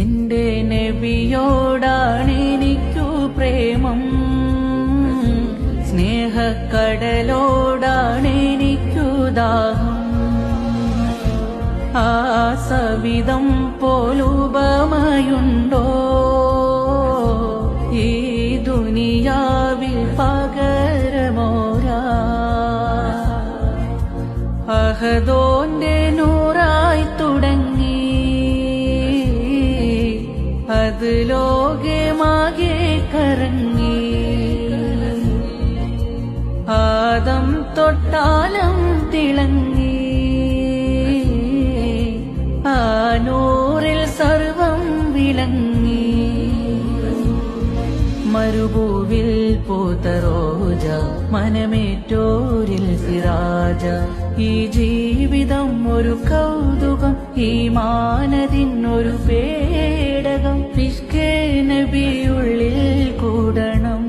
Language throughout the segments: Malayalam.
എന്റെ നബിയോടാണ് എനിക്കു പ്രേമം. സ്നേഹക്കടലോടാണ് എനിക്കു ദാഹം. ആ സവിധം പോലുപമയുണ്ടോ? ഈ ദുനിയാവിൽ പകരമോരാ? അഹദോന്റെ നൂറായി ലോകമാകെ കറങ്ങി. ആദം തൊട്ടാലം തിളങ്ങി. ആനൂറിൽ നൂറിൽ സർവം വിളങ്ങി. മരുഭൂവിൽ പൂത്ത റോജ മനമേറ്റോരിൽ സിരാജ ഈ ജീവിതം ഒരു കൗതുകം ഈ മാനതിനൊരു പേടകം ഫിഷ്കേ നബിയുള്ളിൽ കൂടണം.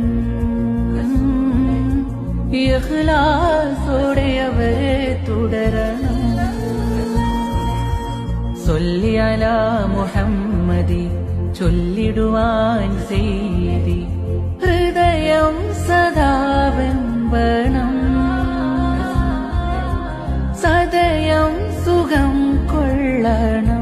ഇഖ്ലാസോടെ അവരെ തുടരണം. സൊല്ലിയല മുഹമ്മദി ചൊല്ലിടുവാൻ ചെയ്തി ഹൃദയം സദാവെമ്പണം സദയം സുഖം കൊള്ളണം.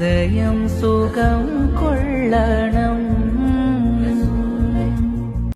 സദയം സുഖം കൊള്ളണം.